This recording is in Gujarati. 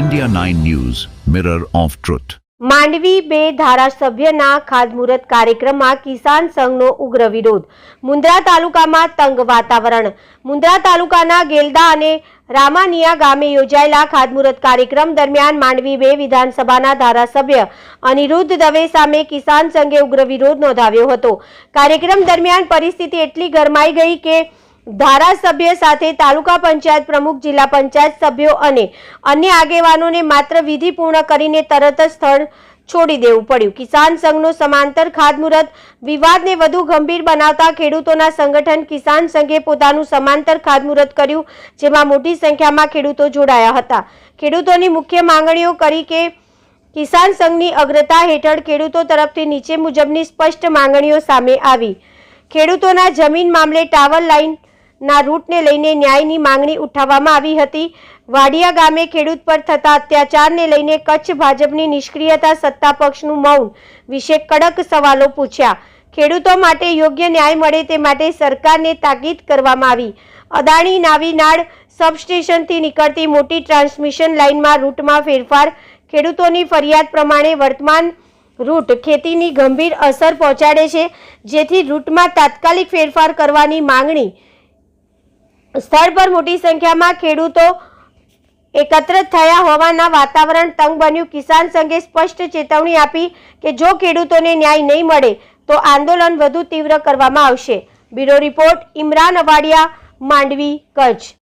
India 9 News, Mirror of Truth. Mandvi બે ધારાસભ્યના ખાતમુહૂર્ત કાર્યક્રમમાં કિસાન સંઘનો ઉગ્ર વિરોધ. મુન્દ્રા તાલુકામાં તંગ વાતાવરણ. મુન્દ્રા તાલુકાના ગેલદા અને રામાનિયા ગામે યોજાયેલા ખાતમુહૂર્ત કાર્યક્રમ દરમિયાન માંડવી બે વિધાનસભાના ધારાસભ્ય અનિરુદ્ધ દવે સામે કિસાન સંઘે ઉગ્ર વિરોધ નોંધાવ્યો હતો. કાર્યક્રમ દરમિયાન પરિસ્થિતિ એટલી ગરમાઈ ગઈ કે ધારાસભ્ય સાથે તાલુકા પંચાયત પ્રમુખ, જિલ્લા પંચાયત સભ્યો અને અન્ય આગેવાનોને માત્ર વિધિ પૂર્ણ કરીને તરત જ સ્થળ છોડી દેવું પડ્યું. કિસાન સંઘનો સમાંતર ખાતમુહૂર્ત, વિવાદને વધુ ગંભીર બનાવતા ખેડૂતોના સંગઠન કિસાન સંઘે પોતાનું સમાંતર ખાતમુહૂર્ત કર્યું, જેમાં મોટી સંખ્યામાં ખેડૂતો જોડાયા હતા. ખેડૂતોની મુખ્ય માંગણીઓ કરી કે કિસાન સંઘની અગ્રતા હેઠળ ખેડૂતો તરફથી નીચે મુજબની સ્પષ્ટ માંગણીઓ સામે આવી. ખેડૂતોના જમીન મામલે ટાવર લાઇનના રૂટને લઈને ન્યાયની માંગણી ઉઠાવવામાં આવી હતી. વાડિયા ગામે ખેડૂત પર થતા અત્યાચારને લઈને કચ્છ ભાજપની નિષ્ક્રિયતા સત્તા પક્ષનું મૌન વિશે કડક સવાલો પૂછ્યા. ખેડૂતો માટે યોગ્ય ન્યાય મળે તે માટે સરકારને તાકીદ કરવામાં આવી. અદાણી નાવીનાડ સબસ્ટેશનથી નીકળતી મોટી ટ્રાન્સમિશન લાઇનમાં રૂટમાં ફેરફાર. ખેડૂતોની ફરિયાદ પ્રમાણે વર્તમાન રૂટ ખેતીની ગંભીર અસર પહોંચાડે છે, જેથી રૂટમાં તાત્કાલિક ફેરફાર કરવાની માંગણી સ્થળ પર મોટી સંખ્યામાં ખેડૂતો એકત્રિત થયા હોવાના વાતાવરણ તંગ બન્યું. કિસાન સંઘે સ્પષ્ટ ચેતવણી આપી કે જો ખેડૂતોને ન્યાય નહીં મળે, તો આંદોલન વધુ તીવ્ર કરવામાં આવશે. Bureau report, Imran Avadiya, Mandvi, Kutch.